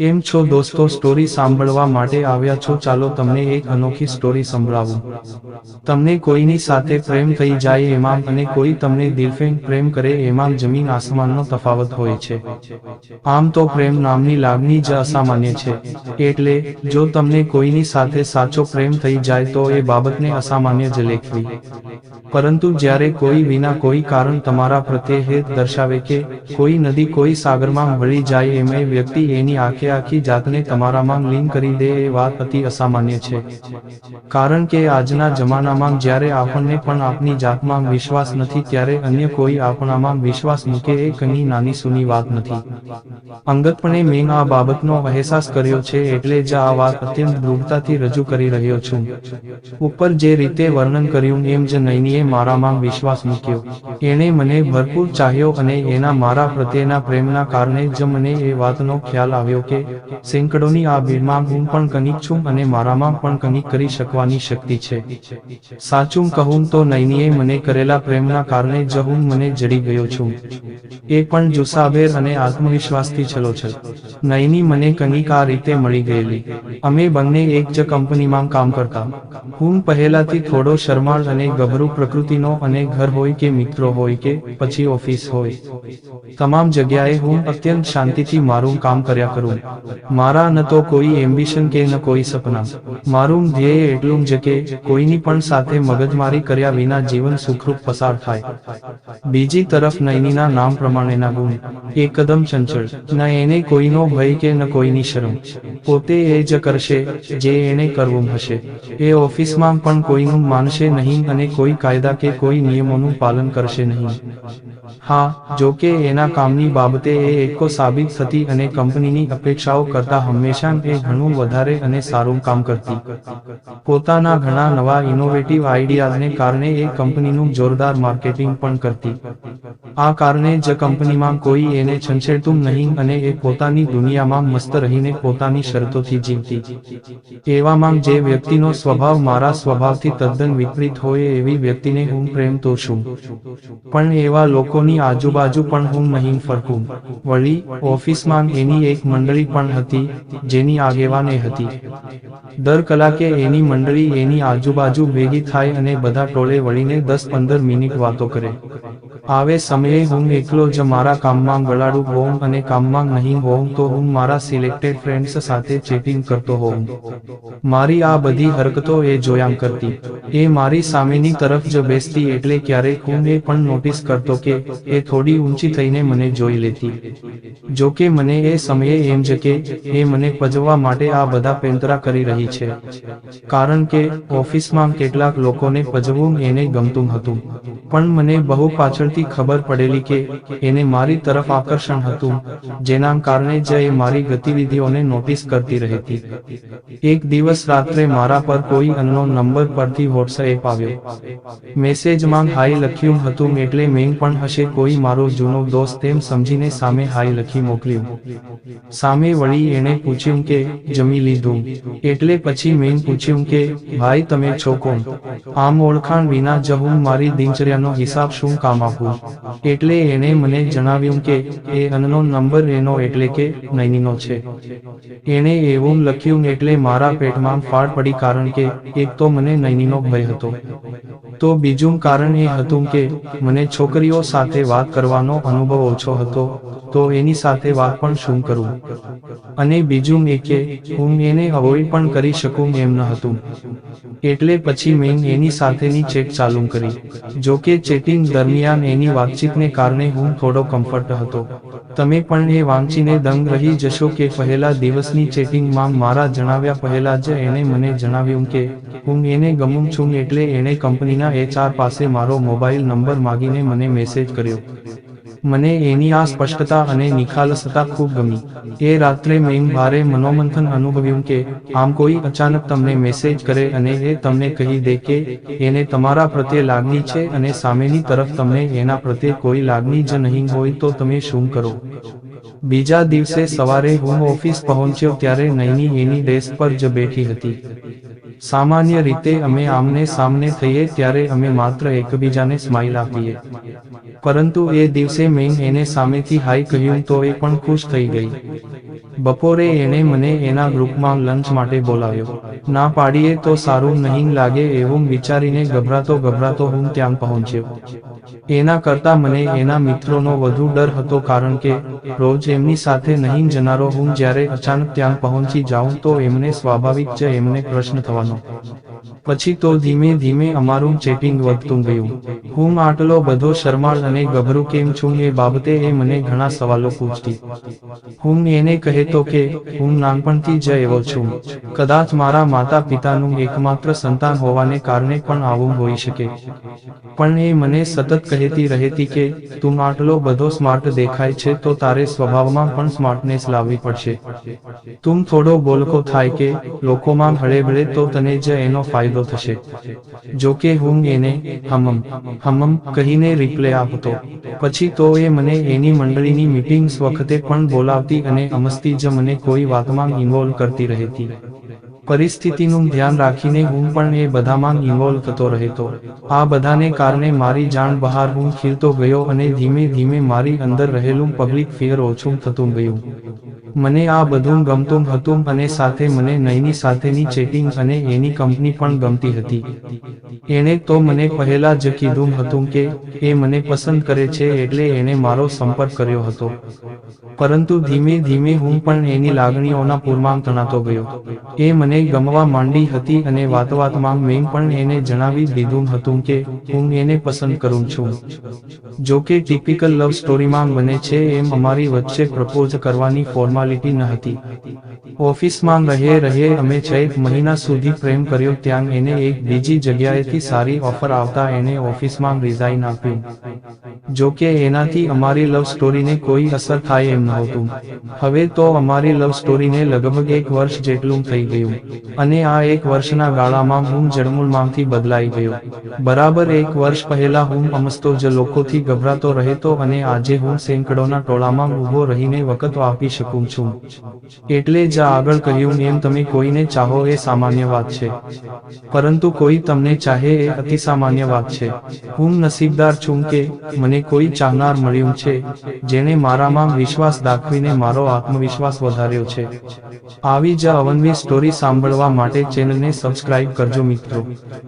કેમ છો દોસ્તો? સ્ટોરી સાંભળવા માટે આવ્યા છો. ચાલો તમને એક અનોખી સ્ટોરી સંભળાવું. તમને કોઈની સાથે પ્રેમ થઈ જાય એમાં અને કોઈ તમને દિલફેન પ્રેમ કરે એમાં જમીન આસમાનનો તફાવત હોય છે. આમ તો પ્રેમ નામની લાગણી જ અસામાન્ય છે. એટલે, જો તમને કોઈની સાથે સાચો પ્રેમ થઈ જાય તો એ બાબતને અસામાન્ય જ લેખવી. પરંતુ જ્યારે કોઈ વિના કોઈ કારણ તમારા પ્રત્યે હેત દર્શાવે કે કોઈ નદી કોઈ સાગરમાં વળી જાય એમ એ વ્યક્તિ એની આખે આખી જાતને તમારામાં લીન કરી દે એ વાત અતિ અસામાન્ય છે. કારણ કે આજના જમાનામાં જ્યારે આપણને પણ આપની જાતમાં વિશ્વાસ નથી, ત્યારે અન્ય કોઈ આપણામાં વિશ્વાસ મૂકે એ કંઈ નાની સૂની વાત નથી. અંગતપણે મેં આ બાબતનો અહેસાસ કર્યો છે એટલે જ આ વાત અત્યંત દૃઢતાથી રજૂ કરી રહ્યો છું. ઉપર જે રીતે વર્ણન કર્યું એમ જ નૈનીએ મારામાં વિશ્વાસ મૂક્યો. એણે મને ભરપૂર ચાહ્યો અને એના મારા પ્રત્યેના પ્રેમના કારણે જ મને એ વાતનો ખ્યાલ આવ્યો કે સેંકડોની આ ભીડમાં હું પણ કનિક છું અને મારામાં પણ કનિક કરી શકવાની શક્તિ છે. સાચું કહું તો નૈનીએ મને કરેલા પ્રેમના કારણે જ હું મને જડી ગયો છું. એ પણ જુસ્સાભેર અને આત્મવિશ્વાસથી છલોછલ નૈની મને કનિક આ રીતે મળી ગયેલી. અમે બંને એક જ કંપનીમાં કામ કરતા. હું પહેલાથી થોડો શરમાળ અને ગભરું પ્રકૃતિનો અને ઘર હોય કે મિત્રો હોય કે પછી ઓફિસ હોય. તમામ જગ્યાએ હું અત્યંત શાંતિથી મારું કામ કર્યા કરું. મારા ન તો કોઈ એમ્બિશન કે ન કોઈ સપના. મારું ધ્યેય એટલું જ કે કોઈની પણ સાથે મગજમારી કર્યા વિના જીવન સુખરૂપ પસાર થાય. બીજી તરફ નૈનીના નામ પ્રમાણેના ગુણ. એકદમ ચંચળ. ન એને કોઈનો ભય કે ન કોઈની શરમ. પોતે એ જ કરશે જે એને કરવું હશે. એ ઓફિસમાં પણ કોઈનું માનશે નહીં અને કોઈ કાયદા કે કોઈ નિયમોનું પાલન કરશે નહીં. હા, જો કે એના કામની બાબતે એ એકો સાબિત થતી અને કંપનીની અપેક્ષાઓ કરતા હંમેશા એ ઘણું વધારે અને સારું કામ કરતી. પોતાના ઘણા નવા ઇનોવેટિવ આઈડિયાઝને કારણે એ કંપનીનું જોરદાર માર્કેટિંગ પણ કરતી. આ કારણે જ કંપનીમાં કોઈ એને છંછેડતું નહીં અને એ પોતાની દુનિયામાં મસ્ત રહીને પોતાની શરતોથી જીવતી. એવામાં જે વ્યક્તિનો સ્વભાવ મારા સ્વભાવથી તદ્દન વિપરીત હોય એવી વ્યક્તિને હું પ્રેમ તો છું. પણ એવા લોકોની આજુબાજુ પણ હું નહીં ફરકું. વળી, ઓફિસમાં એની એક મંડળી પણ હતી, જેની આગેવાને હતી. દર કલાકે એની મંડળી એની આજુબાજુ ભેગી થાય અને બધા ટોળે વળીને દસ પંદર મિનિટ વાતો કરે. આવે સમયે હું એકલો જ મારા કામમાં ગળાડું હોઉં અને કામમાં નહીં હોઉં તો હું મારા સિલેક્ટેડ ફ્રેન્ડ્સ સાથે ચેટિંગ કરતો હોઉં. મારી આ બધી હરકતો એ જોયા કરતી. એ મારી સામેની તરફ જ બેસતી એટલે ક્યારેક હું એ પણ નોટિસ કરતો કે એ થોડી ઊંચી થઈને મને જોઈ લેતી. જો કે મને એ સમયે એમ જ કે એ મને પજવવા માટે આ બધા પેંતરા કરી રહી છે. કારણ કે ઓફિસમાં કેટલાક લોકોને પજવું એને ગમતું હતું. પણ મને બહુ પાછળથી ખબર પડેલી કે એને મારી તરફ આકર્ષણ હતું, જેના કારણે જ એ મારી ગતિવિધિઓને નોટિસ કરતી રહેતી. એક દિવસ રાત્રે મારા પર કોઈ અનનો નંબર પરથી વોટ્સએપ આવ્યો. મેસેજમાં હાઈ લખ્યું હતું એટલે મેં પણ હશે કોઈ મારો જૂનો દોસ્ત તેમ સમજીને સામે હાઈ લખી મોકલ્યું. સામે વળી એણે પૂછ્યું કે, જમી લીધું? એટલે પછી મેં પૂછ્યું કે, ભાઈ, તમે છો કોણ? આમ ઓળખાણ વિના જ હું મારી દિનચર્યાનો હિસાબ શું કામ આપું? એટલે એણે મને જણાવ્યું કે એ અનનો નંબર એનો એટલે કે નૈનીનો છે. એણે એવું લખ્યું એટલે મારા પેટમાં ફાળ પડી કારણ કે એક તો મને નૈનીનો ભય હતો. તો બીજું કારણ એ હતું કે મને છોકરીઓ સાથે વાત કરવાનો અનુભવ ઓછો હતો, તો એની સાથે વાત પણ શું કરું? અને બીજું એ કે હું એને અવોઈડ પણ કરી શકું એમ ન હતું. એટલે પછી મેં એની સાથેની ચેટ ચાલુ કરી. જો કે ચેટિંગ દરમિયાન એની વાતચીતને કારણે હું થોડો કમ્ફર્ટ હતો. તમે પણ એ વાંચીને દંગ રહી જશો કે પહેલા દિવસની ચેટિંગમાં મારા જણાવ્યા પહેલા જ એણે મને જણાવ્યું કે, હું એને ગમું છું એટલે એણે કંપનીના એચઆર પાસે મારો મોબાઈલ નંબર માગીને મને મેસેજ કર્યો. મને એની આ સ્પષ્ટતા અને નિખાલસતા ખૂબ ગમી. એ રાત્રે મેં ભારે મનોમંથન અનુભવ્યું કે, આમ કોઈ અચાનક તમને મેસેજ કરે અને એ તમને કહી દે કે, એને તમારા પ્રત્યે લાગણી છે અને સામેની તરફ તમને એના પ્રત્યે કોઈ લાગણી જ નહીં હોય તો તમે શું કરો? બીજા દિવસે સવારે હું ઓફિસ પહોંચ્યો ત્યારે નૈની એની ડેસ્ક પર જ બેઠી હતી. સામાન્ય રીતે અમે આમને સામને થઈએ ત્યારે અમે માત્ર એકબીજાને સ્માઇલ આપીએ. પરંતુ એ દિવસે મેં એને સામેથી હાઈ કહ્યું તો એ પણ ખુશ થઈ ગઈ. બપોરે એણે મને એના ગ્રુપમાં લંચ માટે બોલાવ્યો. ના પાડીએ તો સારું નહીં લાગે એવું વિચારીને ગભરાતો ગભરાતો હું ત્યાં પહોંચ્યો. એના કરતા મને એના મિત્રોનો વધુ ડર હતો કારણ કે રોજ એમની સાથે નહીં જનારો હું જ્યારે અચાનક ત્યાં પહોંચી જાઉં તો એમને સ્વાભાવિક જ એમને પ્રશ્ન થવાનો. પછી તો ધીમે ધીમે અમારું ચેટિંગ વધતું ગયું. હું આટલો બધો શરમાળ અને ગભરું કેમ છું એ બાબતે એ મને ઘણા સવાલો પૂછતી. હું એને કહેતો કે, હું નાનપણથી જ એવો છું. કદાચ મારા માતા પિતાનું એકમાત્ર સંતાન હોવાને કારણે પણ આવું હોઈ શકે. પણ એ મને સતત કહેતી રહેતી કે, તું આટલો બધો સ્માર્ટ દેખાય છે તો તારે સ્વભાવમાં પણ સ્માર્ટનેસ લાવવી પડશે. તું થોડો બોલકો થાય કે, લોકોમાં ભળે ભળે તો તને જ એનો ફાયદો થશે. જો કે હું એને હમમ હમમ કહીને રિપ્લે આપતો. પછી તો એ મને એની મંડળીની મીટિંગ્સ વખતે પણ બોલાવતી અને અમસ્તી જ મને કોઈ વાતમાં ઇન્વોલ્વ કરતી રહેતી. પરિસ્થિતિનું ધ્યાન રાખીને હું પણ એ બધામાં ઇન્વોલ્વ થતો રહેતો. આ બધાને કારણે મારી જાણ બહાર હું ખીલતો ગયો અને ધીમે ધીમે મારી અંદર રહેલું પબ્લિક ફિયર ઓછું થતું ગયું. મને આ બધું ગમતું હતું અને સાથે મને નયની સાથેની ચેટિંગ અને એની કંપની પણ ગમતી હતી. એણે તો મને પહેલા જ કીધું હતું કે, એ મને પસંદ કરે છે એટલે એણે મારો સંપર્ક કર્યો હતો. પરંતુ ધીમે ધીમે હું પણ એની લાગણીઓના પૂરમાં તણાતો ગયો. એ મને ગમવા માંડી હતી અને વાત વાતમાં મેં પણ એને જણાવી દીધું હતું કે, હું એને પસંદ કરું છું. જો કે ટિપિકલ લવ સ્ટોરીમાં બને છે એમ અમારી વચ્ચે પ્રપોઝ કરવાની ફોર્માલિટી ન હતી. ઓફિસમાં રહે રહે અમે છ મહિના સુધી પ્રેમ કર્યો ત્યાં એને એક બીજી જગ્યાએથી સારી ઓફર આવતા એને ઓફિસમાં રિઝાઇન આપ્યું. જો કે એનાથી અમારી લવ સ્ટોરીને કોઈ અસર થાય એમ નહોતું. હવે તો અમારી લવ સ્ટોરીને લગભગ એક વર્ષ જેટલું થઈ ગયું અને આ એક વર્ષના ગાળામાં હું જળમૂળમાંથી બદલાઈ ગયો. બરાબર એક વર્ષ પહેલા હું અમસ્તો જ લોકોથી ગભરાતો રહેતો અને આજે હું સેંકડોના ટોળામાં ઊભો રહીને વખત આપી શકું છું. એટલે જ આગળ કહ્યું એમ તમે કોઈને ચાહો એ સામાન્ય વાત છે. પરંતુ કોઈ તમને ચાહે એ અતિ સામાન્ય વાત છે. હું નસીબદાર છું કે મને કોઈ ચાહનાર મળ્યું છે, જેણે મારામાં વિશ્વાસ દાખવીને મારો આત્મવિશ્વાસ વધાર્યો છે. આવી જ અવનવી સ્ટોરી સાંભળવા માટે ચેનલને સબસ્ક્રાઇબ કરજો મિત્રો.